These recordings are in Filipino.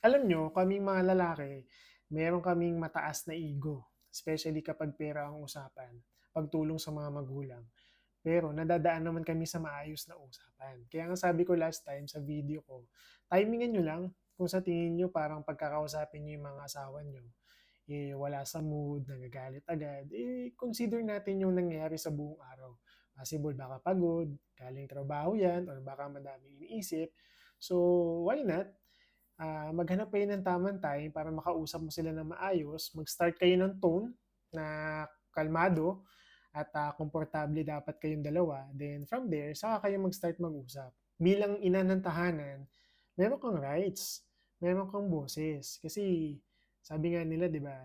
Alam niyo, kaming mga lalaki, meron kaming mataas na ego, especially kapag pera ang usapan, pagtulong sa mga magulang. Pero nadadaan naman kami sa maayos na usapan. Kaya nga sabi ko last time sa video ko, timingan niyo lang kung sa tingin niyo parang pagkakausapin niyo yung mga asawa niyo, eh, wala sa mood, nagagalit agad, eh, consider natin yung nangyayari sa buong araw. Possible baka pagod, galing trabaho yan, or baka madaming iniisip. So, why not? Ah, maghanap kayo ng tamang time para makausap mo sila ng maayos, mag-start kayo ng tone na kalmado at ah, komportable dapat kayong dalawa. Then from there, saka kayo mag-start mag-usap. Bilang ina ng tahanan, meron kang rights, meron kang boses. Kasi sabi nga nila, di ba,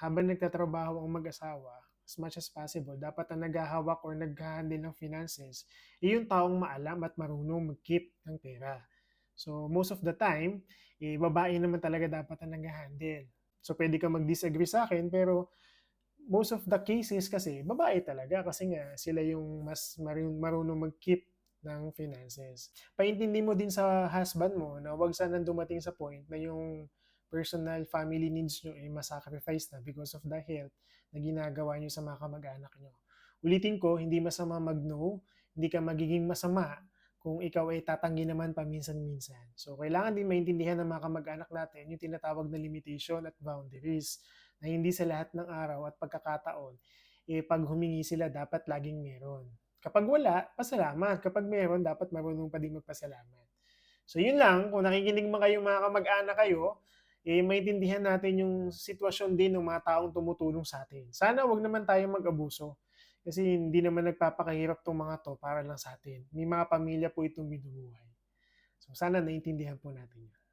habang nagtatrabaho ang mag-asawa, as much as possible, dapat ang naghahawak or nag-handle ng finances, eh, yung taong maalam at marunong mag-keep ng pera. So, most of the time, eh, babae naman talaga dapat ang nagha-handle. So, pwede kang mag-disagree sa akin, pero most of the cases kasi, babae talaga kasi nga sila yung mas marun- marunong mag-keep ng finances. Paintindi mo din sa husband mo na wag sanang dumating sa point na yung personal family needs nyo ay masacrifice na because of the health na ginagawa nyo sa mga kamag-anak nyo. Ulitin ko, hindi masama mag-no, hindi ka magiging masama kung ikaw ay tatanggi naman paminsan-minsan. So, kailangan din maintindihan ng mga kamag-anak natin yung tinatawag na limitation at boundaries na hindi sa lahat ng araw at pagkakataon, eh, pag humingi sila, dapat laging meron. Kapag wala, pasalamat. Kapag meron, dapat marunong pa din magpasalamat. So, yun lang. Kung nakikinig man kayong mga kamag-anak kayo, eh, maintindihan natin yung sitwasyon din ng mga taong tumutulong sa atin. Sana wag naman tayong mag-abuso. Kasi hindi naman nagpapakahirap 'tong mga 'to para lang sa atin. May mga pamilya po itong binubuhay. So, sana naintindihan po natin 'yun.